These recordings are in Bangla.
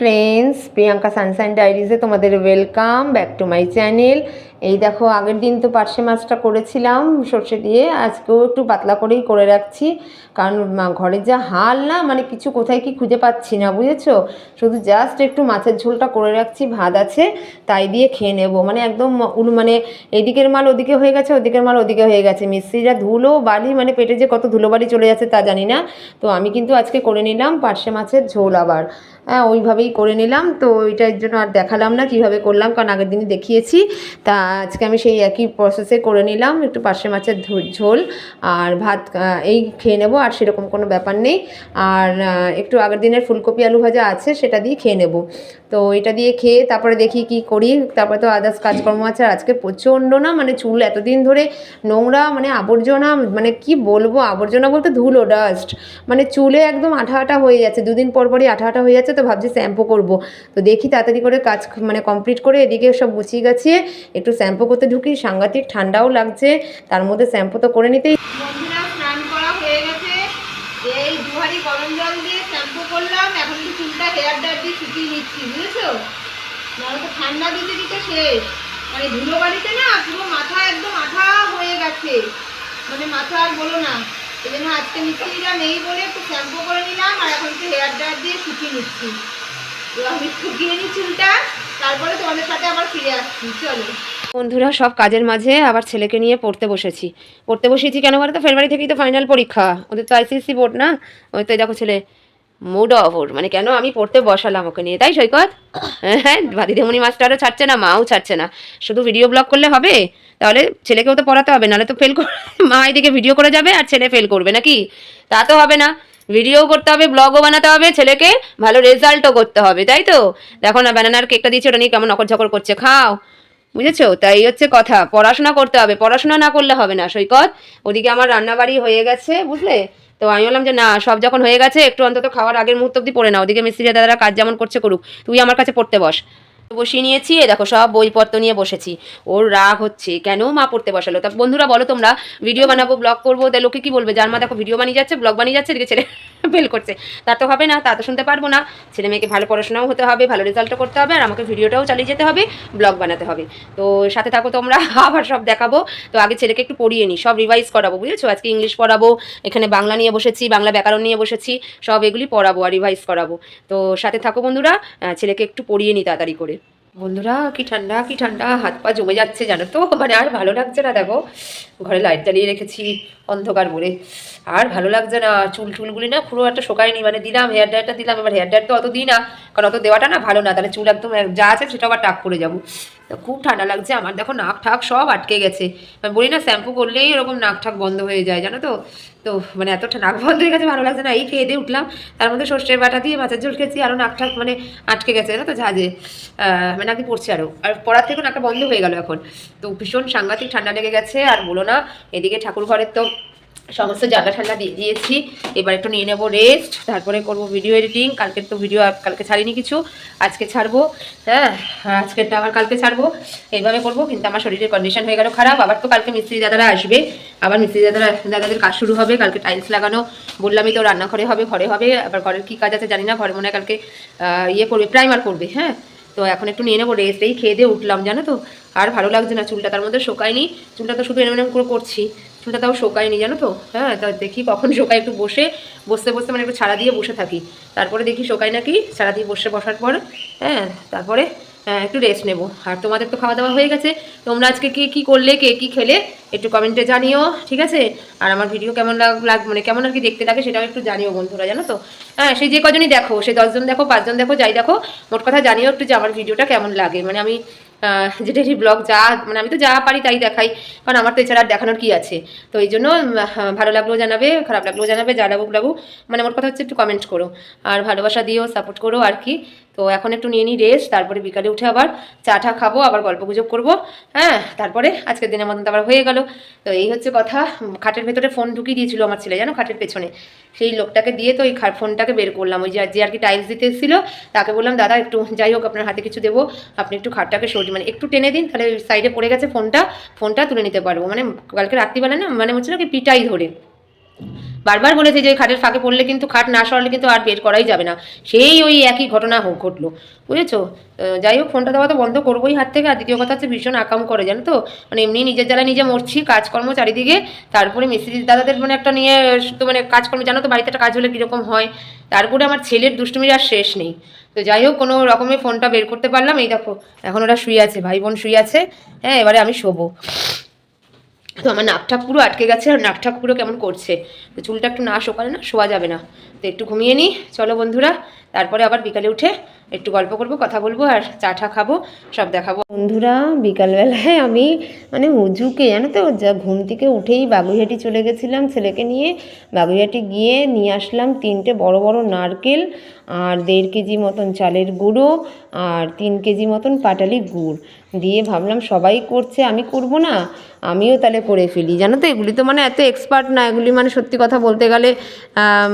ফ্রেন্ডস প্রিয়াঙ্কা সানসান ডায়েরিজে তোমাদের welcome back to my channel এই দেখো, আগের দিন তো পার্শে মাছটা করেছিলাম সর্ষে দিয়ে, আজকেও একটু পাতলা করেই করে রাখছি। কারণ ঘরের যা হাল না মানে কিছু কোথায় কি খুঁজে পাচ্ছি না, বুঝেছ? শুধু জাস্ট একটু মাছের ঝোলটা করে রাখছি, ভাত আছে, তাই দিয়ে খেয়ে নেব। মানে একদম মানে এদিকের মাল ওদিকে হয়ে গেছে, ওদিকের মাল ওদিকে হয়ে গেছে। মিস্ত্রিরা ধুলো, বালি মানে পেটে যে কত ধুলো বালি চলে যাচ্ছে তা জানি না। তো আমি কিন্তু আজকে করে নিলাম পার্শে মাছের ঝোল আবার। হ্যাঁ ওইভাবেই করে নিলাম। তো ওইটার জন্য আর দেখালাম না কীভাবে করলাম, কারণ আগের দিনই দেখিয়েছি। তা আজকে আমি সেই একই প্রসেসে করে নিলাম, একটু পার্শে মাছের ঝোল আর ভাত এই খেয়ে নেব, আর সেরকম কোনো ব্যাপার নেই। আর একটু আগের দিনের ফুলকপি আলু ভাজা আছে, সেটা দিয়ে খেয়ে নেব। তো এটা দিয়ে খেয়ে তারপরে দেখি কি করি। তারপরে তো আদার্স কাজকর্ম আছে, আর আজকে প্রচণ্ড না মানে চুল এতদিন ধরে নোংরা মানে আবর্জনা মানে কি বলব, আবর্জনা বলতে ধুলো ডাস্ট মানে চুলে একদম আঠা আঠা হয়ে যাচ্ছে, দুদিন পর পরই আঠা আঠা হয়ে যাচ্ছে, তো ভাবছি শ্যাম্পু করব। তো দেখি তাড়াতাড়ি করে কাজ মানে কমপ্লিট করে এদিকে সব গুছিয়ে গাছিয়ে একটু শ্যাম্পু করতে ঢুকি, সাংঘাতিক ঠান্ডাও লাগছে, তার মধ্যে শ্যাম্পু তো করে নিতেই স্নান করা হয়ে গেছে। এই গরম জল দিয়ে শ্যাম্পু করলাম, এখন একটু চুলটা হেয়ার দিয়ে শুকিয়ে নিচ্ছি, বুঝেছ? নাহলে তো ঠান্ডা দিতে দিতে শেষ। মানে না মাথা একদম হয়ে গেছে। মানে মাথা আর বলো না। এই আজকে মিস্ত্রিরা নেই বলে একটু শ্যাম্পু করে নিলাম, আর এখন হেয়ার দিয়ে শুকিয়ে নিচ্ছি। আমি শুকিয়ে নিই চুলটা, তারপরে তোমাদের সাথে আবার ফিরে আসছি, চলো। বন্ধুরা, সব কাজের মাঝে আবার ছেলেকে নিয়ে পড়তে বসেছি। পড়তে বসেছি কেন বলো তো? ফেব্রুয়ারি থেকেই তো ফাইনাল পরীক্ষা। ওদের তো আইসিএসসি বোর্ড না? ওই তো দেখো ছেলে মুড অফ মানে কেন আমি পড়তে বসালাম ওকে নিয়ে? তাই সৈকত? হ্যাঁ দিদিমণি মাস্টারও ছাড়ছে না, মাও ছাড়ছে না। শুধু ভিডিও ব্লগ করলে হবে? তাহলে ছেলেকেও তো পড়াতে হবে, নাহলে তো ফেল করে মা এদিকে ভিডিও করে যাবে আর ছেলে ফেল করবে নাকি? তা তো হবে না। ভিডিও করতে হবে ব্লগও বানাতে হবে ছেলেকে, ভালো রেজাল্টও করতে হবে, তাই তো? দেখো না ব্যানানার কেকটা দিয়েছে, ওটা নিয়ে কেমন নকর ঝকর করছে, খাও। বুঝেছ? তাই হচ্ছে কথা, পড়াশোনা করতে হবে, পড়াশোনা না করলে হবে না, সৈকত। ওদিকে আমার রান্নাবাড়ি হয়ে গেছে, বুঝলে? তো আমি বললাম যে, না, সব যখন হয়ে গেছে, একটু অন্তত খাওয়ার আগের মুহূর্ত অব্দি পড়ে না ওদিকে মিস্ত্রি দাদারা, কাজ যেমন করছে করুক, তুই আমার কাছে পড়তে বস। বসিয়ে নিয়েছি, এ দেখো সব বইপত্র নিয়ে বসেছি। ওর রাগ হচ্ছে, কেন মা পড়তে বসালো? তা বন্ধুরা বলো তোমরা ভিডিও বানাবো ব্লগ করব, তা লোকে কি বলবে? যার মা দেখো ভিডিও বানিয়ে যাচ্ছে ব্লগ বানিয়ে যাচ্ছে, এদিকে ছেলে ফেল করছে। তা তো হবে না, তা তো শুনতে পারব না। ছেলে মেয়েকে ভালো পড়াশোনাও হতে হবে, ভালো রেজাল্টও করতে হবে, আর আমাকে ভিডিওটাও চালিয়ে যেতে হবে ব্লগ বানাতে হবে। তো সাথে থাকো তোমরা, আবার সব দেখাবো। তো আগে ছেলেকে একটু পড়িয়ে নিই সব রিভাইজ করাবো, বুঝেছ? আজকে ইংলিশ পড়াবো, এখানে বাংলা নিয়ে বসেছি, বাংলা ব্যাকরণ নিয়ে বসেছি, সব এগুলি পড়াবো আর রিভাইজ করাবো। তো সাথে থাকো বন্ধুরা ছেলেকে একটু পড়িয়ে নিই তাড়াতাড়ি করে। বন্ধুরা, কি ঠান্ডা কি ঠান্ডা, হাত পা জমে যাচ্ছে, জানো তো? মানে আর ভালো লাগছে না, দেখো। ঘরে লাইট জ্বালিয়ে রেখেছি, অন্ধকার বলে আর ভালো লাগছে না, চুল টুলগুলি না পুরো একটা শোকায়নি মানে দিলাম হেয়ার ড্রায়ারটা দিলাম, এবার হেয়ার ড্রায়ার তো অত দিই না কারণ অত দেওয়াটা না ভালো না, তাহলে চুল একদম, যা আছে সেটা আবার টাক করে যাব। খুব ঠান্ডা লাগছে আমার দেখো নাক ঠাক সব আটকে গেছে। মানে বলি না শ্যাম্পু করলেই এরকম নাক ঠাক বন্ধ হয়ে যায় জানো তো? তো মানে এত নাক বন্ধ হয়ে গেছে ভালো লাগছে না। এই খেয়ে দিয়ে উঠলাম তার মধ্যে সর্ষের বাটা দিয়ে মাছের ঝোল খেয়েছি আরও নাক ঠাক মানে আটকে গেছে জানো তো? আহ, মানে নাকি পড়ছে আরও আর পড়ার থেকেও নাকটা বন্ধ হয়ে গেল এখন। তো ভীষণ সাংঘাতিক ঠান্ডা লেগে গেছে আর বলো না এদিকে ঠাকুর ঘরের তো সমস্ত জায়গা ঠান্ডা দিয়ে দিয়েছি। এবার একটু নিয়ে নেব রেস্ট তারপরে করব ভিডিও এডিটিং কালকের তো ভিডিও কালকে ছাড়িনি কিছু, আজকে ছাড়বো। হ্যাঁ আজকেরটা আবার কালকে ছাড়বো। এইভাবে করব, কিন্তু আমার শরীরের কন্ডিশন হয়ে গেল খারাপ। আবার তো কালকে মিস্ত্রি দাদারা আসবে। আবার মিস্ত্রি দাদারা, দাদাদের কাজ শুরু হবে, কালকে টাইলস লাগানো। বললামই তো রান্নাঘরে হবে, ঘরে হবে। আবার ঘরের কী কাজ আছে জানি না, ঘরে মনে হয় কালকে ইয়ে করবে প্রাইমার করবে হ্যাঁ। তো এখন একটু নিয়ে নেব রেস্ট এই খেয়ে দিয়ে উঠলাম, জানো তো। আর ভালো লাগছে না, চুলটা তার মধ্যে শোকায়নি। চুলটা তো শুধু এরম এরম করে করছি। চুলটা তাও শোকায়নি জানো তো? হ্যাঁ তা দেখি কখন শোকায় একটু বসে বসতে বসতে মানে একটু ছাড়া দিয়ে বসে থাকি। তারপরে দেখি শোকায় নাকি ছাড়া দিয়ে বসে বসার পর হ্যাঁ তারপরে হ্যাঁ, একটু রেস্ট নেব। আর তোমাদের তো খাওয়া দাওয়া হয়ে গেছে তোমরা আজকে কে কী করলে কে কী খেলে একটু কমেন্টে জানিও ঠিক আছে? আর আমার ভিডিও কেমন লাগ মানে কেমন আর কি দেখতে লাগে সেটাও একটু জানিও বন্ধুরা জানো তো? হ্যাঁ সেই যে কজনই দেখো সেই দশজন দেখো পাঁচজন দেখো যাই দেখো মোট কথা জানিও একটু যে আমার ভিডিওটা কেমন লাগে। মানে আমি যে ডেলি ব্লগ যা মানে আমি তো যা পারি তাই দেখাই, কারণ আমার তো এছাড়া আর দেখানোর কি আছে? তো এই জন্য ভালো লাগলেও জানাবে, খারাপ লাগলেও জানাবে, যা লাগুক লাগুক মানে আমার কথা হচ্ছে একটু কমেন্ট করো, আর ভালোবাসা দিও সাপোর্ট করো, আর কি। তো এখন একটু নিয়ে নিই রেস্ট তারপরে বিকালে উঠে আবার চা টা খাব, আবার গল্প গুজব করব। হ্যাঁ তারপরে আজকের দিনের মতন আবার হয়ে গেল। তো এই হচ্ছে কথা খাটের ভেতরে ফোন ঢুকিয়ে দিয়েছিল আমার ছেলে, জানো, খাটের পেছনে। সেই লোকটাকে দিয়ে তো খা- ফোনটাকে বের করলাম। ওই যে যে আর কি টাইলস দিতে এসেছিল, তাকে বললাম, দাদা, একটু যাই হোক, আপনার হাতে কিছু দেবো। আপনি একটু খাটটাকে সরিয়ে মানে একটু টেনে দিন, তাহলে সাইডে পড়ে গেছে ফোনটা ফোনটা তুলে নিতে পারব। মানে কালকে রাত্রিবেলা না মানে হচ্ছে কি পিটাই ধরে। বারবার বলেছে যে খাটের ফাঁকে পড়লে কিন্তু খাট না সরালে কিন্তু আর বের করাই যাবে না। সেই ওই একই ঘটনা ঘটলো। বুঝেছ? যাই হোক, ফোনটা দেওয়া তো বন্ধ করবোই হাত থেকে। আর দ্বিতীয় কথা হচ্ছে ভীষণ আকাম করে, জানো তো? মানে এমনি নিজের জ্বালা নিজে মরছি, কাজকর্ম চারিদিকে। তারপরে মিস্ত্রি দাদাদের মানে একটা নিয়ে, তো মানে কাজকর্ম, জানো তো, বাড়িতে একটা কাজ হলে কীরকম হয়? তারপরে আমার ছেলের দুষ্টুমির আর শেষ নেই। তো যাই হোক, কোনো রকমে ফোনটা বের করতে পারলাম। এই দেখো, এখন ওরা শুয়ে আছে, ভাই বোন শুয়ে আছে। হ্যাঁ এবারে আমি শোবো। তো আমার নাকটা পুরো আটকে গেছে আর নাকটা পুরো কেমন করছে? তো চুলটা একটু না শোকালে না শোয়া যাবে না। তো একটু ঘুমিয়ে নিই চলো বন্ধুরা তারপরে আবার বিকালে উঠে একটু গল্প করব, কথা বলব আর চা টা খাব, সব দেখাবো। বন্ধুরা, বিকালবেলায় আমি মানে উজুকে, জানো তো, যা ঘুম থেকে উঠেই বাগুইহাটি চলে গেছিলাম ছেলেকে নিয়ে। বাগুইহাটি গিয়ে নিয়ে আসলাম তিনটে বড় বড় নারকেল আর দেড় কেজি মতন চালের গুঁড়ো আর তিন কেজি মতন পাটালি গুড়। দিয়ে ভাবলাম সবাই করছে, আমি করব না, আমিও তাহলে করে ফেলি। জানো তো, এগুলি তো মানে এত এক্সপার্ট না, এগুলি মানে সত্যি কথা বলতে গেলে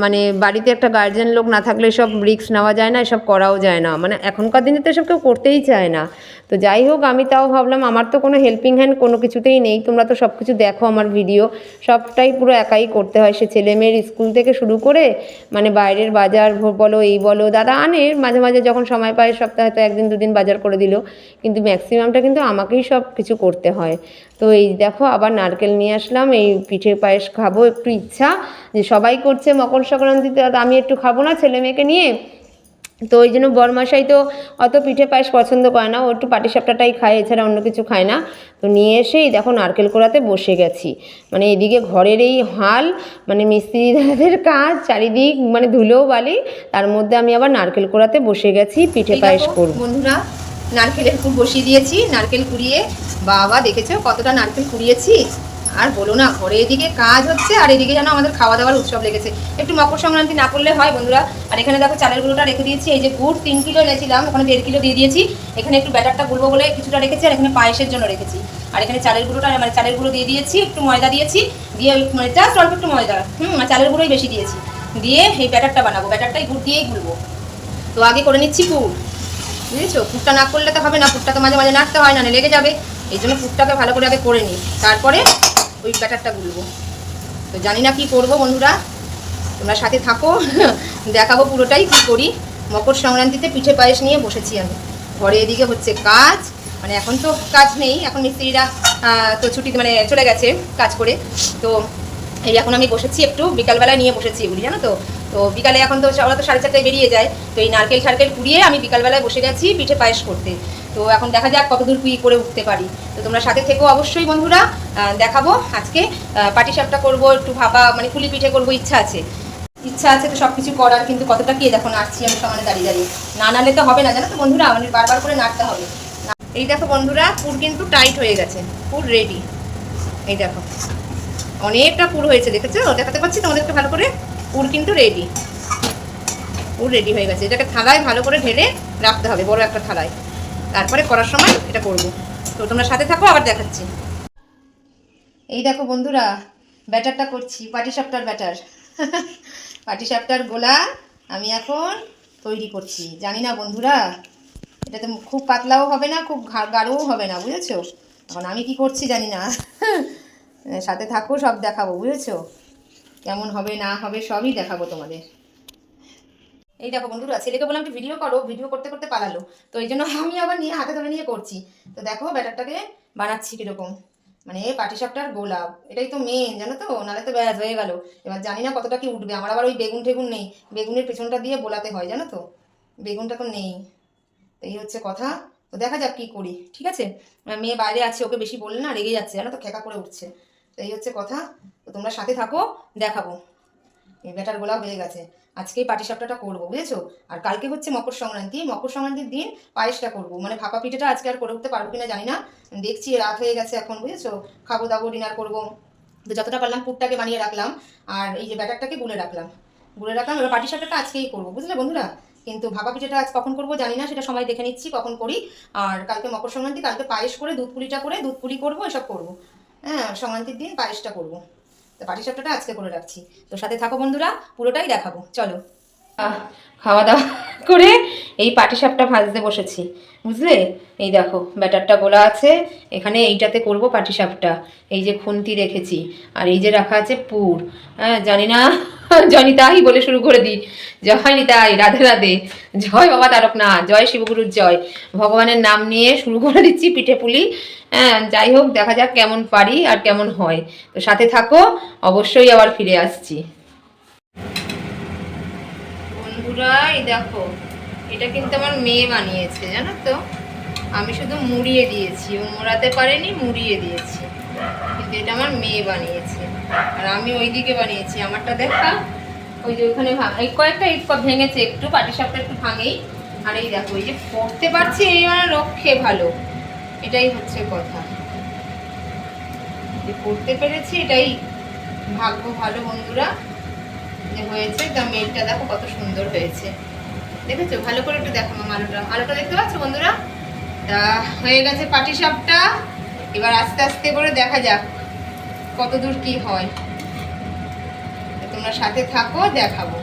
মানে বাড়িতে একটা গার্জেন লোক না থাকলে সব রিস্ক নেওয়া যায় না, এসব করাও যায় না। মানে এখনকার দিনে তো এসব কেউ করতেই চায় না। তো যাই হোক, আমি তাও ভাবলাম, আমার তো কোনো হেল্পিং হ্যান্ড কোনো কিছুতেই নেই। তোমরা তো সব কিছু দেখো আমার ভিডিও সবটাই পুরো একাই করতে হয়। সে ছেলে মেয়ের স্কুল থেকে শুরু করে মানে বাইরের বাজার বলো, এই বলো, দাদা আনে। মাঝে মাঝে যখন সময় পায়, সপ্তাহে তো একদিন দুদিন বাজার করে দিল। কিন্তু ম্যাক্সিমামটা কিন্তু আমাকেই সব কিছু করতে হয়। তো এই দেখো আবার নারকেল নিয়ে আসলাম এই পিঠে পায়েস খাব একটু ইচ্ছা যে সবাই করছে মকর সংক্রান্তিতে আমি একটু খাব না ছেলে মেয়েকে নিয়ে। তো ওই জন্য বরমাসাই তো অত পিঠে পায়েস পছন্দ করে না ও একটু পাটিসাপটাটাই খায় এছাড়া অন্য কিছু খায় না। তো নিয়ে এসেই দেখো নারকেল কোড়াতে বসে গেছি। মানে এদিকে ঘরের এই হাল মানে মিস্ত্রি দাদাদের কাজ চারিদিক মানে ধুলো বালি তার মধ্যে আমি আবার নারকেল কোড়াতে বসে গেছি পিঠে পায়েস করব। বন্ধুরা নারকেলের কুড় বসিয়ে দিয়েছি, নারকেল কুড়িয়ে। বাবা, দেখেছ কতটা নারকেল কুড়িয়েছি? আর বলো না, ঘরে এদিকে কাজ হচ্ছে, আর এদিকে যেন আমাদের খাওয়া দাওয়ার উৎসব লেগেছে। একটু মকর সংক্রান্তি না করলে হয় বন্ধুরা। আর এখানে দেখো চালের গুঁড়োটা রেখে দিয়েছি, এই যে গুড় তিন কিলো এনেছিলাম, ওখানে দেড় কিলো দিয়ে দিয়েছি। এখানে একটু ব্যাটারটা গুলবো বলে কিছুটা রেখেছি, আর এখানে পায়েসের জন্য রেখেছি। আর এখানে চালের গুঁড়োটা মানে চালের গুঁড়ো দিয়ে দিয়েছি, একটু ময়দা দিয়েছি, দিয়ে মানে জাস্ট অল্প একটু ময়দা, হুম চালের গুঁড়োই বেশি দিয়েছি। দিয়ে এই ব্যাটারটা বানাবো, ব্যাটারটাই গুড় দিয়েই গুলবো। তো আগে করে নিচ্ছি পুর বুঝেছ? পুরটা না করলে তো হবে না পুরটা তো মাঝে মাঝে নাড়তে হয় না না লেগে যাবে। এই জন্য পুরটাকে ভালো করে আগে করে নিই। তারপরে ওই ব্যাটারটা গুলবো। তো জানি না কি করব বন্ধুরা। তোমরা সাথে থাকো, দেখাবো পুরোটাই কি করি। মকর সংক্রান্তিতে পিঠে পায়েস নিয়ে বসেছি আমি। ঘরে এদিকে হচ্ছে কাজ। মানে এখন তো কাজ নেই, এখন মিস্ত্রিরা তো ছুটি মানে চলে গেছে কাজ করে। তো এই এখন আমি বসেছি একটু, বিকালবেলায় নিয়ে বসেছি এগুলি, জানো তো? তো বিকালে এখন তো ওরা তো সাড়ে চারটায় বেরিয়ে যায়, তো এই নারকেল সারকেল কুড়িয়ে আমি বিকালবেলায় বসে গেছি পিঠে পায়েস করতে। তো এখন দেখা যাক কতদূর কি করে উঠতে পারি। তো তোমরা সাথে থেকো অবশ্যই বন্ধুরা দেখাবো আজকে পাটি সাপটা করব, একটু ভাপা মানে ফুলি পিঠে করব, ইচ্ছা আছে। ইচ্ছা আছে তো সব কিছু করার, কিন্তু কতটা কি দেখো, নাড়ছি আমি সমানে দাঁড়িয়ে দাঁড়িয়ে। না নাড়লে তো হবে না, জানো তো বন্ধুরা? মানে বারবার করে নাড়তে হবে। এই দেখো বন্ধুরা, পুর কিন্তু টাইট হয়ে গেছে, পুর রেডি এই দেখো, অনেকটা পুর হয়েছে, দেখেছ? দেখাতে পাচ্ছি তোমাদেরকে ভালো করে? পুর কিন্তু রেডি পুর রেডি হয়ে গেছে। এটাকে থালায় ভালো করে ঢেলে রাখতে হবে, বড় একটা থালায়। তারপরে করার সময় এটা করব। তো তোমরা সাথে থাকো, আবার দেখাচ্ছি। এই দেখো বন্ধুরা, ব্যাটারটা করছি, পাটি সাপটার ব্যাটার। পাটি সাপটার গোলা আমি এখন তৈরি করছি। জানি না বন্ধুরা, এটাতে খুব পাতলাও হবে না, খুব গাঢ়ও হবে না, বুঝেছ? এখন আমি কি করছি জানি না। সাথে থাকো, সব দেখাবো, বুঝেছ? কেমন হবে, না হবে, সবই দেখাবো তোমাদের। এই দেখো বন্ধুরা, ছেলেকে বললাম একটু ভিডিও করো ভিডিও করতে করতে পালালো। তো এই জন্য আমি আবার নিয়ে হাতে ধরে নিয়ে করছি। তো দেখো ব্যাটারটাকে বানাচ্ছি কীরকম। মানে পাটিসাপটার গোলাপ, এটাই তো মেন জানো তো? নাহলে তো ব্যাস হয়ে গেল। এবার জানি না কতটা কি উঠবে। আমার আবার ওই বেগুন ঠেগুন নেই। বেগুনের পেছনটা দিয়ে বোলাতে হয়, জানো তো? বেগুনটা তো নেই। তো এই হচ্ছে কথা। তো দেখা যাক কি করি, ঠিক আছে? মেয়ে বাইরে আছে, ওকে বেশি বললে না, রেগে যাচ্ছে, জানো তো? খেকা করে উঠছে। তো এই হচ্ছে কথা। তো তোমরা সাথে থাকো, দেখাবো। এই ব্যাটার গোলা হয়ে গেছে। আজকেই পাটিসাপটাটা করব, বুঝেছ? আর কালকে হচ্ছে মকর সংক্রান্তি। মকর সংক্রান্তির দিন পায়েসটা করব। মানে ভাপা পিঠেটা আজকে আর করে উঠতে পারব কিনা জানি না। দেখছি, রাত হয়ে গেছে এখন, বুঝেছ? খাব, দাবো ডিনার করব। তো যতটা পারলাম পুরটাকে বানিয়ে রাখলাম। আর এই যে ব্যাটারটাকে গুলে রাখলাম। গুলে রাখলাম, এবার পাটিসাপটাটা আজকেই করব, বুঝলে বন্ধুরা? কিন্তু ভাপা পিঠেটা আজ কখন করব জানি না, সেটা সময় দেখে নিচ্ছি, কখন করি। আর কালকে মকর সংক্রান্তি, কালকে পায়েস করে, দুধ পুলিটা করে, দুধ পুলি করব, এসব করব। হ্যাঁ সংক্রান্তির দিন পায়েসটা করব। তো পাটিসাপটাটা আজকে করে রাখছি। তো সাথে থাকো বন্ধুরা, পুরোটাই দেখাবো। চলো। খাওয়া দাওয়া করে এই পাটিসাপটা ভাজতে বসেছি। বুঝলে? এই দেখো, ব্যাটারটা গোলা আছে, এখানে এইটাতে করব পাটিসাপটা। এই যে খুন্তি রেখেছি আর এই যে রাখা আছে পুর। হ্যাঁ জানি না, জানি তাই বলে শুরু করে দিই। জয় নিতাই রাধে রাধে। জয় বাবা তারক না জয় শিবগুরুর জয়। ভগবানের নাম নিয়ে শুরু করে দিচ্ছি পিঠে পুলি। হ্যাঁ যাই হোক, দেখা যাক কেমন পারি আর কেমন হয়। তো সাথে থাকো, অবশ্যই আবার ফিরে আসছি। বন্ধুরা দেখো, এটা কিন্তু আমার মেয়ে বানিয়েছে, জানো তো? আমি শুধু মুড়িয়ে দিয়েছি, ও মোড়াতে পারেনি, মুড়িয়ে দিয়েছি। কিন্তু এটা আমার মেয়ে বানিয়েছে। আর আমি ওই দিকে বানিয়েছি, আমারটা দেখা। ওই যে ওখানে এই কয়েকটা ইট ভেঙেছে, একটু পাটিসাপটা একটু ভাঙেই। আর এই দেখো, এই যে পড়তে পারছি, এই মানে রক্ষে ভালো। এটাই হচ্ছে কথা। যে করতে পেরেছি, এটাই ভাগ্য ভালো, বন্ধুরা। হয়েছে তা মেয়েটা দেখো কত সুন্দর হয়েছে। দেখেছ? ভালো করে একটু দেখো মামা আলোটা। আলোটা দেখতে পাচ্ছ বন্ধুরা? তা হয়ে গেছে পাটি সাপটা। এবার আস্তে আস্তে করে দেখা যাক কত দূর কি হয়। তোমরা সাথে থাকো, দেখাবো।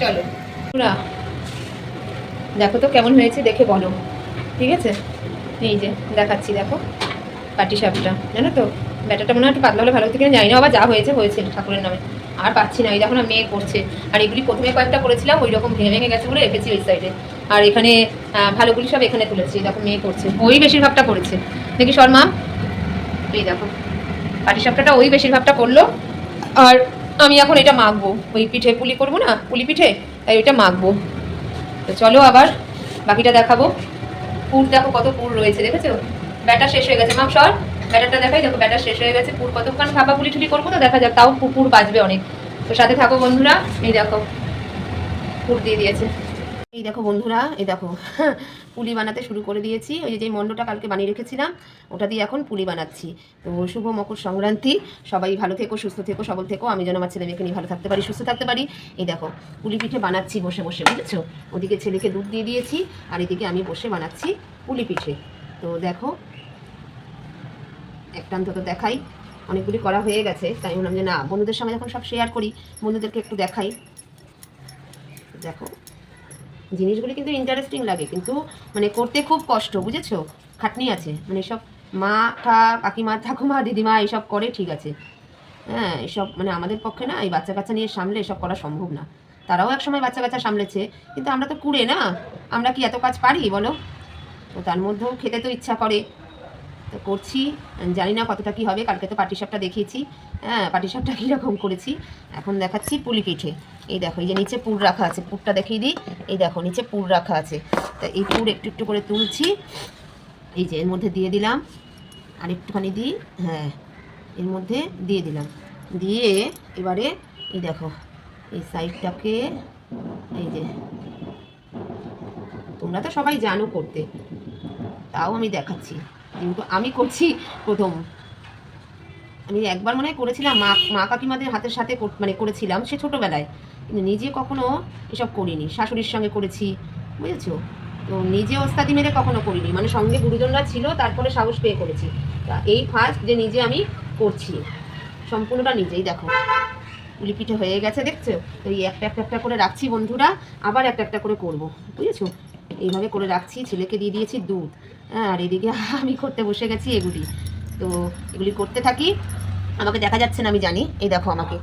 চলো। দেখো তো কেমন হয়েছে, দেখে বলো। ঠিক আছে? এই যে, দেখাচ্ছি, দেখো পাটি সাপটা। জানো তো? ব্যাটারটা মনে হয় একটু পাতলা হলে ভালো হতো কিনা, জানি না। আবার যা হয়েছে হয়েছে ঠাকুরের নামে। আর পাচ্ছি না। এই দেখো না মেয়ে করছে। আর এগুলি প্রথমে কয়েকটা করেছিলাম, ওই রকম ভেঙে ভেঙে গেছে বলে রেখেছি ওই সাইডে আর এখানে ভালোগুলি সব এখানে তুলেছি। দেখো মেয়ে করছে। ওই বেশিরভাগটা করেছে দেখি শর্মা, এই দেখো। পাটিসাপটাটা ওই বেশিরভাগটা করল আর আমি এখন এটা মাখবো। ওই পিঠে পুলি করব না, পুলি পিঠে? তাই ওইটা মাখবো। তো চলো আবার, বাকিটা দেখাবো। পুর দেখো কত পুর রয়েছে, দেখেছ? ব্যাটার শেষ হয়ে গেছে, মাম, সর। ব্যাটারটা দেখাই, দেখো ব্যাটার শেষ হয়ে গেছে, পুর কতক্ষণ ভাপা পুলি টুলি করব তো দেখা যাক, তাও পু- পুর বাজবে অনেক। তো সাথে থাকো বন্ধুরা, এই দেখো, পুর দিয়ে দিয়েছে। এই দেখো বন্ধুরা, এই দেখো, পুলি বানাতে শুরু করে দিয়েছি। ওই যে মণ্ডটা কালকে বানিয়ে রেখেছিলাম, ওটা দিয়ে এখন পুলি বানাচ্ছি। তো শুভ মকর সংক্রান্তি, সবাই ভালো থেকো, সুস্থ থেকো, সবল থেকো, আমি যেন আমার ছেলে মেয়েকে নিয়ে ভালো থাকতে পারি, সুস্থ থাকতে পারি। এই দেখো, পুলি পিঠে বানাচ্ছি বসে বসে, বুঝেছ? ওদিকে ছেলেকে দুধ দিয়ে দিয়েছি, আর এদিকে আমি বসে বানাচ্ছি পুলি পিঠে। তো দেখো একটা অন্তত দেখাই। অনেকগুলি করা হয়ে গেছে। তাই বললাম যে না, বন্ধুদের সঙ্গে যখন সব শেয়ার করি, বন্ধুদেরকে একটু দেখাই। দেখো, জিনিসগুলি কিন্তু ইন্টারেস্টিং লাগে, কিন্তু মানে করতে খুব কষ্ট, বুঝেছ? খাটনি আছে। মানে সব মা, ঠা, কাকিমা, ঠাকুমা, দিদিমা এইসব করে ঠিক আছে। হ্যাঁ এসব মানে আমাদের পক্ষে না, এই বাচ্চা কাচ্চা নিয়ে সামলে এসব করা সম্ভব না। তারাও একসময় বাচ্চা কাচ্চা সামলেছে, কিন্তু আমরা তো কুড়ে না। আমরা কি এত কাজ পারি, বলো? তো তার মধ্যেও খেতে তো ইচ্ছা করে। করছি। জানি না কতটা কি হবে, কালকে তো পাটিসাপটা দেখিয়েছি। হ্যাঁ পাটিসাপটা কীরকম করেছি? এখন দেখাচ্ছি পুলি পিঠে। এই দেখো, এই যে নিচে পুর রাখা আছে, পুরটা দেখিয়ে দিই। এই দেখো, নিচে পুর রাখা আছে। তা এই পুর একটু একটু করে তুলছি। এই যে এর মধ্যে দিয়ে দিলাম। আর একটুখানি দিই। হ্যাঁ এর মধ্যে দিয়ে দিলাম। দিয়ে এবারে এই দেখো, এই সাইডটাকে এই যে, তোমরা তো সবাই জানো করতে। তাও আমি দেখাচ্ছি। কিন্তু আমি করছি প্রথম। আমি একবার মনে হয় করেছিলাম, মা মা কাকিমাদের হাতের সাথে মানে করেছিলাম, সে ছোটোবেলায়। কিন্তু নিজে কখনো এসব করিনি। শাশুড়ির সঙ্গে করেছি, বুঝেছ? তো নিজে ওস্তাদি মেরে কখনো করিনি। মানে সঙ্গে গুরুজনরা ছিল, তারপরে সাহস পেয়ে করেছি। তা এই ফার্স্ট যে নিজে আমি করছি, সম্পূর্ণটা নিজেই, দেখো। পুলি হয়ে গেছে, দেখছ? তো এই একটা একটা একটা করে রাখছি বন্ধুরা, আবার একটা একটা করে করব, বুঝেছ? এইভাবে করে রাখছি, ছেলেকে দিয়ে দিয়েছি দুধ। হ্যাঁ আর এদিকে আমি করতে বসে গেছি এগুলি। তো এগুলি করতে থাকি। আমাকে দেখা যাচ্ছে না, আমি জানি। এই দেখো আমাকে।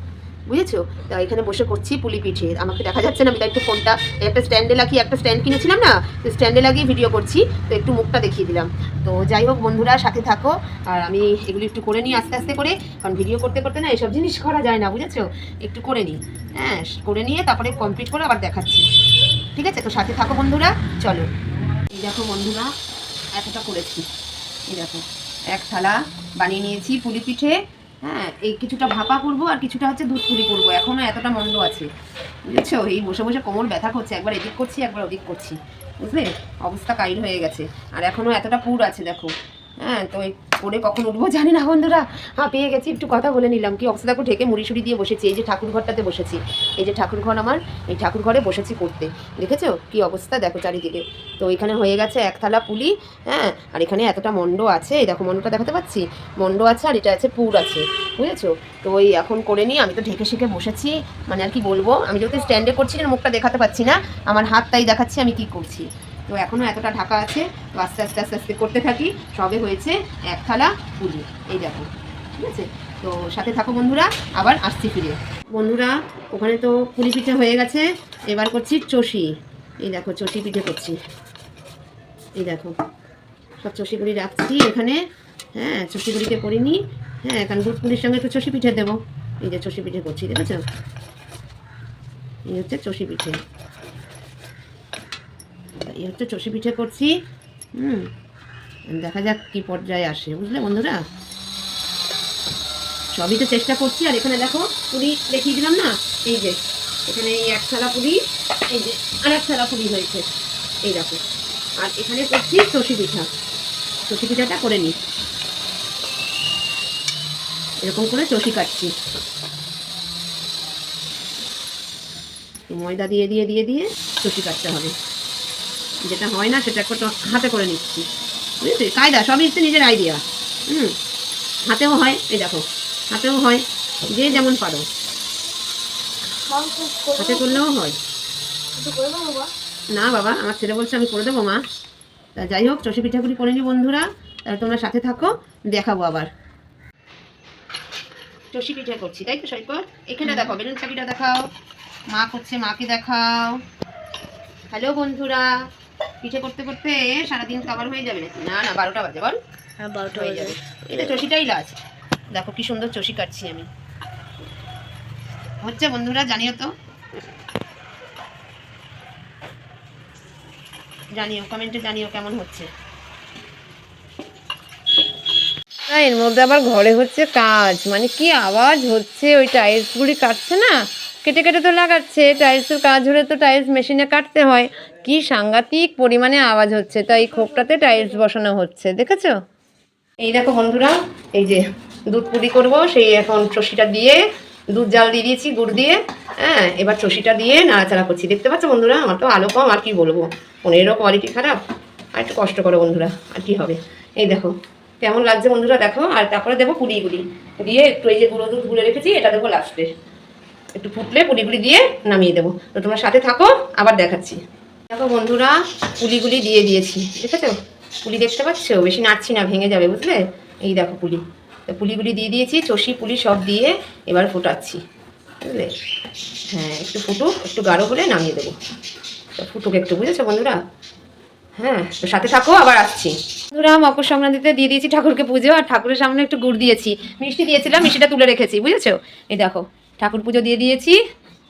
বুঝেছ? তা এখানে বসে করছি পুলি পিঠে। আমাকে দেখা যাচ্ছে না, আমি একটু ফোনটা, একটা স্ট্যান্ডে লাগিয়ে একটা স্ট্যান্ড কিনেছিলাম না? তো স্ট্যান্ডে লাগিয়ে ভিডিও করছি। তো একটু মুখটা দেখিয়ে দিলাম। তো যাই হোক বন্ধুরা, সাথে থাকো। আর আমি এগুলি একটু করে নিই আস্তে আস্তে করে। কারণ ভিডিও করতে করতে না, এসব জিনিস করা যায় না, বুঝেছ? একটু করে নিই। হ্যাঁ করে নিয়ে তারপরে কমপ্লিট করে আবার দেখাচ্ছি। ঠিক আছে? তো সাথে থাকো বন্ধুরা, চলো। এই দেখো বন্ধুরা, এতটা করেছি। এই দেখো, এক থালা বানিয়ে নিয়েছি পুলি পিঠে। হ্যাঁ এই কিছুটা ভাপা করব আর কিছুটা হচ্ছে দুধ পুলি করব। এখনও এতটা মন্দ আছে। বুঝেছ? এই বসে বসে কোমর ব্যথা করছে। একবার এদিক করছি, একবার ওদিক করছি। বুঝলে? অবস্থা কাইল হয়ে গেছে। আর এখনও এতটা পুর আছে, দেখো। হ্যাঁ তো করে কখন উঠবো জানি না বন্ধুরা। হ্যাঁ পেয়ে গেছি, একটু কথা বলে নিলাম। কি অবস্থা দেখো ঢেকে মুড়ি সুড়ি দিয়ে বসেছি। এই যে ঠাকুর ঘরটাতে বসেছি। এই যে ঠাকুর ঘর আমার, এই ঠাকুর ঘরে বসেছি করতে। দেখেছ? কি অবস্থা? দেখো চারিদিকে। তো এখানে হয়ে গেছে এক থালা পুলি হ্যাঁ আর এখানে এতটা মন্ড আছে। এই দেখো মন্ডটা দেখাতে পাচ্ছি? মন্ড আছে আর এটা আছে পুর আছে। বুঝেছ? তো ওই এখন করে নিই আমি তো ঢেকে শেখে বসেছি। মানে আর কি বলব? আমি যেহেতু স্ট্যান্ডে করছি না, মুখটা দেখাতে পাচ্ছি না। আমার হাতটাই দেখাচ্ছি, আমি কি করছি? তো এখনও এতটা ঢাকা আছে, তো আস্তে আস্তে আস্তে আস্তে করতে থাকি। সবে হয়েছে এক থালা পুলি, এই দেখো, ঠিক আছে? তো সাথে থাকো বন্ধুরা, আবার আসছি ফিরে। বন্ধুরা, ওখানে তো পুলি পিঠে হয়ে গেছে, এবার করছি চষি। এই দেখো, চষি পিঠে করছি। এই দেখো, সব চষিগুলি রাখছি এখানে। হ্যাঁ চষিগুলিকে করিনি। হ্যাঁ কারণ দুধ পুলির সঙ্গে একটু চষি পিঠে দেবো। এই যে চষি পিঠে করছি, দেখেছ? এই হচ্ছে চষি পিঠে। এই হচ্ছে চষি পিঠে করছি। হুম, দেখা যাক কি পর্যায়ে আসে, বুঝলে বন্ধুরা? সবই তো চেষ্টা করছি, আর এখানে দেখো পুরি দেখিয়ে দিলাম না? এই যে, এখানে এই এক থালা পুরি, এই যে আর এক থালা পুরি হয়েছে, এই দেখো। আর এখানে করছি চষি পিঠা। চষি পিঠাটা করে নিই। এরকম করে চষি কাটছি। ময়দা দিয়ে দিয়ে দিয়ে দিয়ে চষি কাটতে হবে। যেটা হয় না, সেটা একটু হাতে করে নিচ্ছি। বুঝেছি কায়দা, সবই হচ্ছে নিজের আইডিয়া হুম? হাতেও হয়, এই দেখো, হাতেও হয়, যে যেমন পারো। হাতে করলেও হয়। না বাবা, আমার ছেলে বলছে আমি করে দেবো, মা। তা যাই হোক, চষি পিঠাগুলি করে নি বন্ধুরা। তাহলে তোমরা সাথে থাকো, দেখাবো আবার। চষি পিঠা করছি, তাই তো সৈকত? এখানে দেখো, বেলুন চাকিটা দেখাও। মা করছে, মাকে দেখাও। হ্যালো বন্ধুরা। পিঠে করতে করতে সারাদিন খাবার হয়ে যাবে নাকি? না না বারোটা বাজে বল। হ্যাঁ বারোটা হয়ে যাবে। এটা চষিটাই লাজ দেখো কি সুন্দর চষি কাটছি আমি। হচ্ছে বন্ধুরা জানিও তো। জানিও কমেন্টে জানিও কেমন হচ্ছে। এর মধ্যে আবার ঘরে হচ্ছে কাজ। মানে কি আওয়াজ হচ্ছে? ওই টাইলসগুলি কাটছে না? কেটে কেটে তো লাগাচ্ছে টাইলসের কাজ হলে তো টাইলস মেশিনে কাটতে হয়। কি সাংঘাতিক পরিমাণে আওয়াজ হচ্ছে, তাই খোপটাতে টাইলস বসানো হচ্ছে, দেখেছ? এই দেখো বন্ধুরা, এই যে দুধ পুরি করব, সেই এখন চষিটা দিয়ে দুধ জাল দিয়ে দিয়েছি, গুড় দিয়ে। হ্যাঁ এবার চষিটা দিয়ে নাড়াচাড়া করছি। দেখতে পাচ্ছ বন্ধুরা, আমার তো আলো কম, আর কি বলব? ফোনেরও কোয়ালিটি খারাপ। আর একটু কষ্ট করো বন্ধুরা, আর কি হবে? এই দেখো, কেমন লাগছে বন্ধুরা দেখো, আর তারপরে দেবো পুরিগুলি দিয়ে একটু এই যে গুঁড়ো দুধ গুলে রেখেছি, এটা দেবো লাস্টে একটু ফুটলে পুরিগুলি দিয়ে নামিয়ে দেবো। তো তোমার সাথে থাকো, আবার দেখাচ্ছি। দেখো বন্ধুরা, পুলিগুলি দিয়ে দিয়েছি, দেখেছ? পুলি দেখতে পাচ্ছ? বেশি নাড়ছি না, ভেঙে যাবে, বুঝলে? এই দেখো পুলি। তো পুলিগুলি দিয়ে দিয়েছি, চষি পুলি সব দিয়ে এবার ফোটাচ্ছি, বুঝলে? হ্যাঁ একটু ফুটুক, একটু গাঢ় হলে নামিয়ে দেবো। ফুটুক একটু, বুঝেছ বন্ধুরা? হ্যাঁ তো সাথে থাকো, আবার আসছি। বন্ধুরা, মকর সংক্রান্তিতে দিয়ে দিয়েছি ঠাকুরকে পুজো, আর ঠাকুরের সামনে একটু গুড় দিয়েছি। মিষ্টি দিয়েছিলাম, মিষ্টিটা তুলে রেখেছি, বুঝেছ? এই দেখো ঠাকুর পুজো দিয়ে দিয়েছি।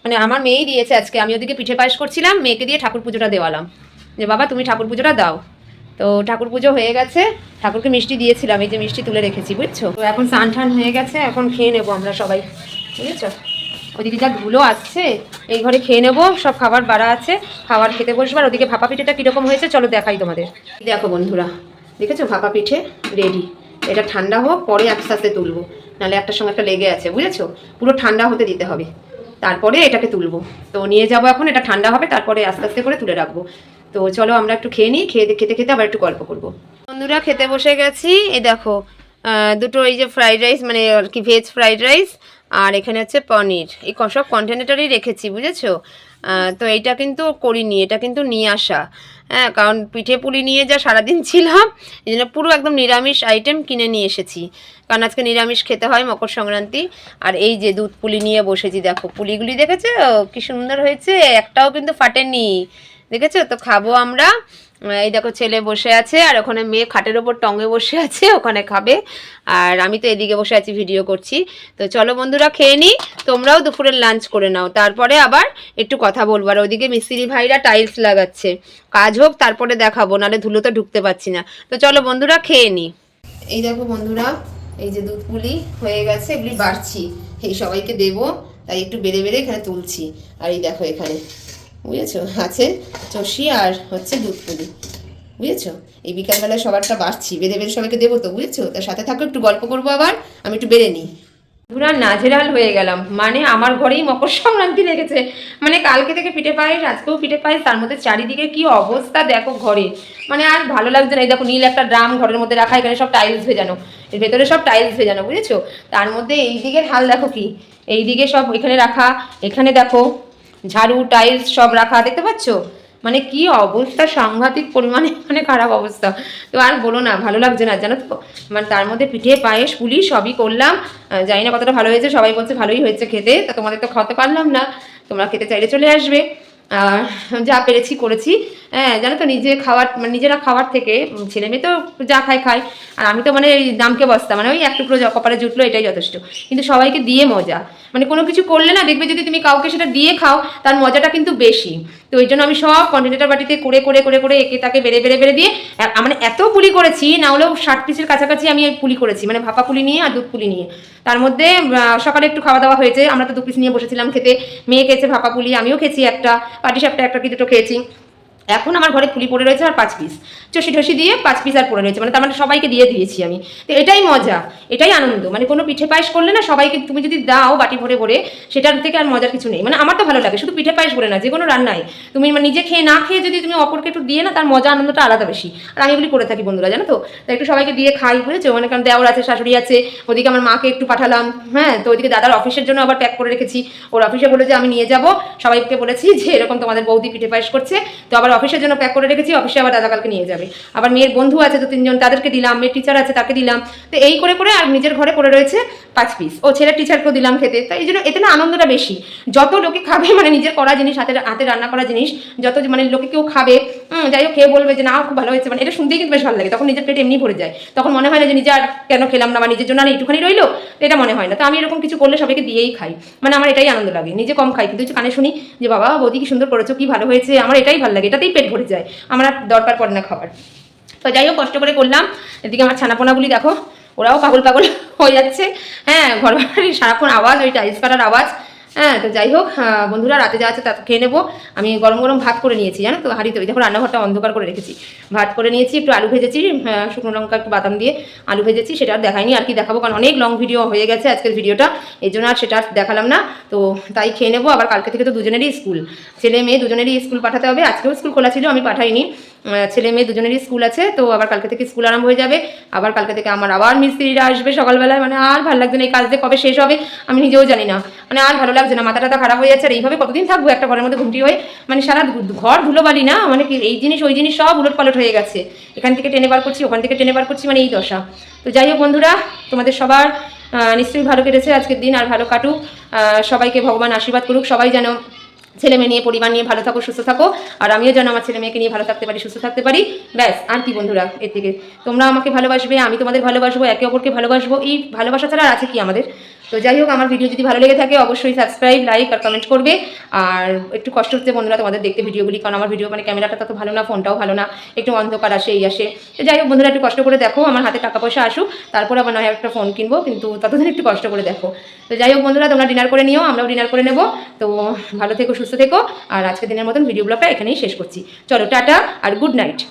মানে আমার মেয়েই দিয়েছে আজকে। আমি ওদিকে পিঠে পায়েস করছিলাম, মেয়েকে দিয়ে ঠাকুর পুজোটা দেওয়ালাম। যে, বাবা, তুমি ঠাকুর পুজোটা দাও। তো ঠাকুর পুজো হয়ে গেছে। ঠাকুরকে মিষ্টি দিয়েছিলাম, এই যে মিষ্টি তুলে রেখেছি, বুঝছ? তো এখন স্নান টান হয়ে গেছে, এখন খেয়ে নেব আমরা সবাই, বুঝেছ? ওদিকে যা ধুলো আসছে, এই ঘরে খেয়ে নেব, সব খাবার বাড়া আছে, খাবার খেতে বসবো। আর ওদিকে ভাপা পিঠেটা কীরকম হয়েছে, চলো দেখাই তোমাদের। দেখো বন্ধুরা, দেখেছ ভাপা পিঠে রেডি। এটা ঠান্ডা হোক, পরে আস্তে আস্তে তুলবো। নাহলে একটার সঙ্গে একটা লেগে আছে, বুঝেছ? পুরো ঠান্ডা হতে দিতে হবে। তারপরে এটাকে তুলবো। তো নিয়ে যাব এখন, এটা ঠান্ডা হবে, তারপরে আস্তে আস্তে করে তুলে রাখব। তো চলো আমরা একটু খেয়ে নিই, খেয়ে খেতে খেতে আবার একটু গল্প করব। বন্ধুরা, খেতে বসে গেছি। এই দেখো দুটো এই যে ফ্রাইড রাইস মানে আর কি ভেজ ফ্রাইড রাইস আর এখানে হচ্ছে পনির। এই সব কন্টেনারেই রেখেছি, বুঝেছ? তো এইটা কিন্তু করিনি, এটা কিন্তু নিয়ে আসা। হ্যাঁ কারণ পিঠে পুলি নিয়ে যা সারাদিন ছিলাম, এই জন্য পুরো একদম নিরামিষ আইটেম কিনে নিয়ে এসেছি। কারণ আজকে নিরামিষ খেতে হয় মকর সংক্রান্তি। আর এই যে দুধ পুলি নিয়ে বসেছি, দেখো, পুলিগুলি দেখেছে? কি সুন্দর হয়েছে? একটাও কিন্তু ফাটেনি। দেখেছ? তো খাব আমরা। এই দেখো, ছেলে বসে আছে, আর ওখানে মেয়ে খাটের ওপর টঙ্গে বসে আছে, ওখানে খাবে। আর আমি তো এদিকে বসে আছি, ভিডিও করছি। তো চলো বন্ধুরা, খেয়ে নিই তোমরাও দুপুরের লাঞ্চ করে নাও। তারপরে আবার একটু কথা বলব। আর ওদিকে মিস্ত্রি ভাইরা টাইলস লাগাচ্ছে। কাজ হোক, তারপরে দেখাবো, নাহলে ধুলো তো ঢুকতে পারছি না। তো চলো বন্ধুরা, খেয়ে নিই এই দেখো বন্ধুরা, এই যে দুধ পুলি হয়ে গেছে, এগুলি বাড়ছি। এই সবাইকে দেবো, তাই একটু বেড়ে বেড়ে এখানে তুলছি। আর এই দেখো এখানে। বুঝেছ? আছে চষি আর হচ্ছে দুধ পুলি। বুঝেছ? এই বিকালবেলায় সবারটা বাড়ছি বেঁধে বেঁধে সবাইকে দেবো তো, বুঝেছ? তার সাথে থাকো, একটু গল্প করব আবার, আমি একটু বেড়ে নিই। পুরা নাজেরাল হয়ে গেলাম। মানে আমার ঘরেই মকর সংক্রান্তি লেগেছে। মানে কালকে থেকে পিঠে পায়েস, আজকেও পিঠে পায়েস, তার মধ্যে চারিদিকে কি অবস্থা দেখো ঘরে। মানে আর ভালো লাগছে না, এই দেখো নীল একটা ড্রাম ঘরের মধ্যে রাখা, এখানে সব টাইলস ভেজানো। এর ভেতরে সব টাইলস ভেজানো, বুঝেছ? তার মধ্যে এই দিকের হাল দেখো কি? এই দিকে সব এখানে রাখা, এখানে দেখো ঝাড়ু, টাইলস সব রাখা, দেখতে পাচ্ছ? মানে কি অবস্থা, সাংঘাতিক পরিমাণে মানে খারাপ অবস্থা। তো আর বলো না, ভালো লাগছে না, জানো তো? মানে তার মধ্যে পিঠে, পায়েস, পুলি সবই করলাম। জানি না কতটা ভালো হয়েছে, সবাই বলছে ভালোই হয়েছে খেতে, তা তোমাদের তো খাওয়াতে পারলাম না। তোমরা খেতে চাইলে চলে আসবে। আর যা পেরেছি করেছি। হ্যাঁ জানো তো, নিজে খাওয়ার মানে নিজেরা খাওয়ার থেকে ছেলে মেয়ে তো যা খায় খায়। আর আমি তো মানে দামকে বস্তা মানে ওই এক টুকরো কপালে জুটলো, এটাই যথেষ্ট। কিন্তু সবাইকে দিয়ে মজা। মানে কোনো কিছু করলে না দেখবে যদি তুমি কাউকে সেটা দিয়ে খাও, তার মজাটা কিন্তু বেশি। তো ওই জন্য আমি সব কন্টেনার বাটিতে করে করে করে করে একে তাকে বেড়ে বেড়ে বেড়ে দিয়ে মানে এত পুলি করেছি, না হলেও ষাট পিসের কাছাকাছি আমি এই পুলি করেছি মানে ভাপা পুলি নিয়ে আর দুধ পুলি নিয়ে। তার মধ্যে সকালে একটু খাওয়া দাওয়া হয়েছে, আমরা তো দু পিস নিয়ে বসেছিলাম খেতে। মেয়ে খেয়েছে ভাপা পুলি, আমিও খেয়েছি একটা, পাটি সাপটা একটা কি দুটো খেয়েছি। এখন আমার ঘরে পুলি পড়ে রয়েছে আর পাঁচ পিস চষি টসি দিয়ে পাঁচ পিস আর পড়ে রয়েছে মানে তার মানে সবাইকে দিয়ে দিয়েছি আমি। তো এটাই মজা, এটাই আনন্দ মানে কোনো পিঠে পায়েস করলে না সবাইকে তুমি যদি দাও বাটি ভরে ভরে, সেটার থেকে আর মজার কিছু নেই। মানে আমার তো ভালো লাগে, শুধু পিঠে পায়েস বলে না, যে কোনো রান্নায়। তুমি মানে নিজে খেয়ে না খেয়ে যদি তুমি অপরকে একটু দিয়ে না, তার মজা আনন্দটা আলাদা বেশি। আর আমি এগুলি করে থাকি বন্ধুরা, জানো তো? একটু সবাইকে দিয়ে খাই, বুঝেছ? মানে কারণ দেওয়ার আছে, শাশুড়ি আছে, ওদিকে আমার মাকে একটু পাঠালাম হ্যাঁ? তো ওইদিকে দাদার অফিসের জন্য আবার প্যাক করে রেখেছি। ওর অফিসে বলে যে আমি নিয়ে যাব। সবাইকে বলেছি যে এরকম তোমাদের বৌদি পিঠে পায়েস করছে। তো আবার অফিসের জন্য প্যাক করে রেখেছি, অফিসে আবার দাদা কালকে নিয়ে যাবে। আবার মেয়ের বন্ধু আছে তো তিনজন, তাদেরকে দিলাম, মেয়ের টিচার আছে তাকে দিলাম। তো এই করে করে আর নিজের ঘরে পড়ে রয়েছে পাঁচ পিস ও ছেলের টিচারকেও দিলাম খেতে। তাই এই জন্য এতে না আনন্দটা বেশি। যত লোকে খাবে মানে নিজের করা জিনিস, হাতে হাতে রান্না করা জিনিস, যত মানে লোকে কেউ খাবে যাই হোক, খেয়ে বলবে যে না, খুব ভালো হয়েছে। মানে এটা শুনতেই কিন্তু বেশ ভালো লাগে। তখন নিজের পেট এমনি ভরে যায়। তখন মনে হয় না যে নিজে আর কেন খেলাম না বা নিজের জন্য আর একটুখানি রইল? তো এটা মনে হয় না। তো আমি এরকম কিছু করলে সবাইকে দিয়েই খাই। মানে আমার এটাই আনন্দ লাগে। নিজে কম খাই। কিন্তু কানে শুনি যে, বাবা, বৌদি কি সুন্দর করেছ, কি ভালো হয়েছে? আমার এটাই ভালো লাগে। এটাতেই পেট ভরে যায়। আমার দরকার পড়ে না খাবার তো যাই হোক, কষ্ট করে করলাম। এদিকে আমার ছানাপোনাগুলি দেখো, ওরাও পাগল পাগল হয়ে যাচ্ছে। হ্যাঁ ঘর বাড়ি সারাক্ষণ আওয়াজ, ওই টাইস কাটার আওয়াজ। হ্যাঁ তো যাই হোক বন্ধুরা রাতে যা আছে তা খেয়ে নেব। আমি গরম গরম ভাত করে নিয়েছি, জানো তো? হাঁড়িতে দেখো রান্নাঘরটা অন্ধকার করে রেখেছি। ভাত করে নিয়েছি, একটু আলু ভেজেছি শুকনো লঙ্কা, একটু বাদাম দিয়ে আলু ভেজেছি, সেটা আর দেখাইনি, আর কি দেখাবো, কারণ অনেক লং ভিডিও হয়ে গেছে আজকের ভিডিওটা এই জন্য আর সেটা আর দেখালাম না। তো তাই খেয়ে নেব, আবার কালকে থেকে তো দুজনেরই স্কুল। ছেলে মেয়ে দুজনেরই স্কুল পাঠাতে হবে, আজকেও স্কুল খোলা ছিল, আমি পাঠাইনি। ছেলে মেয়ে দুজনেরই স্কুল আছে, তো আবার কালকে থেকে স্কুল আরম্ভ হয়ে যাবে। আবার কালকে থেকে আমার আবার মিস্ত্রিরা আসবে সকালবেলায় মানে আর ভালো লাগছে না এই কাজ দিয়ে কবে শেষ হবে, আমি নিজেও জানি না। মানে আর ভালো লাগছে না মাথা টাথা খারাপ হয়ে যাচ্ছে, আর এইভাবে কতদিন থাকব একটা ঘরের মধ্যে ঘুমটি হয়ে? মানে সারা ঘর ধুলোবালি না মানে এই জিনিস ওই জিনিস সব উলট পালট হয়ে গেছে। এখান থেকে টেনে বার করছি, ওখান থেকে টেনে বার করছি মানে এই দশা। তো যাই হোক বন্ধুরা, তোমাদের সবার নিশ্চয়ই ভালো কেটেছে আজকের দিন, আর ভালো কাটুক। সবাইকে ভগবান আশীর্বাদ করুক, সবাই যেন ছেলে মেয়ে নিয়ে, পরিবার নিয়ে ভালো থাকো, সুস্থ থাকো। আর আমিও যেন আমার ছেলে মেয়েকে নিয়ে ভালো থাকতে পারি, সুস্থ থাকতে পারি। ব্যাস, আর কি বন্ধুরা এর থেকে? তোমরা আমাকে ভালোবাসবে, আমি তোমাদের ভালোবাসবো, একে অপরকে ভালোবাসবো, এই ভালোবাসা ছাড়া আর আছে কি আমাদের? তো যাই হোক, আমার ভিডিও যদি ভালো লেগে থাকে, অবশ্যই সাবস্ক্রাইব লাইক আর কমেন্ট করবে। আর একটু কষ্ট হচ্ছে বন্ধুরা তোমাদের দেখতে ভিডিওগুলি, কারণ আমার ভিডিও মানে ক্যামেরাটা তত ভালো না ফোনটাও ভালো না, একটু অন্ধকার আসে, এই আসে। তো যাই হোক, বন্ধুরা একটু কষ্ট করে দেখো, আমার হাতে টাকা পয়সা আসুক, তারপর আবার নয় একটা ফোন কিনবো, কিন্তু ততদিন একটু কষ্ট করে দেখো। তো যাই হোক, বন্ধুরা, তোমরা ডিনার করে নিও, আমরাও ডিনার করে নেব। তো ভালো থেকো, সুস্থ থেকো, আর আজকের দিনের মতন ভিডিও ব্লগটা এখানেই শেষ করছি। চলো, টাটা, আর গুড নাইট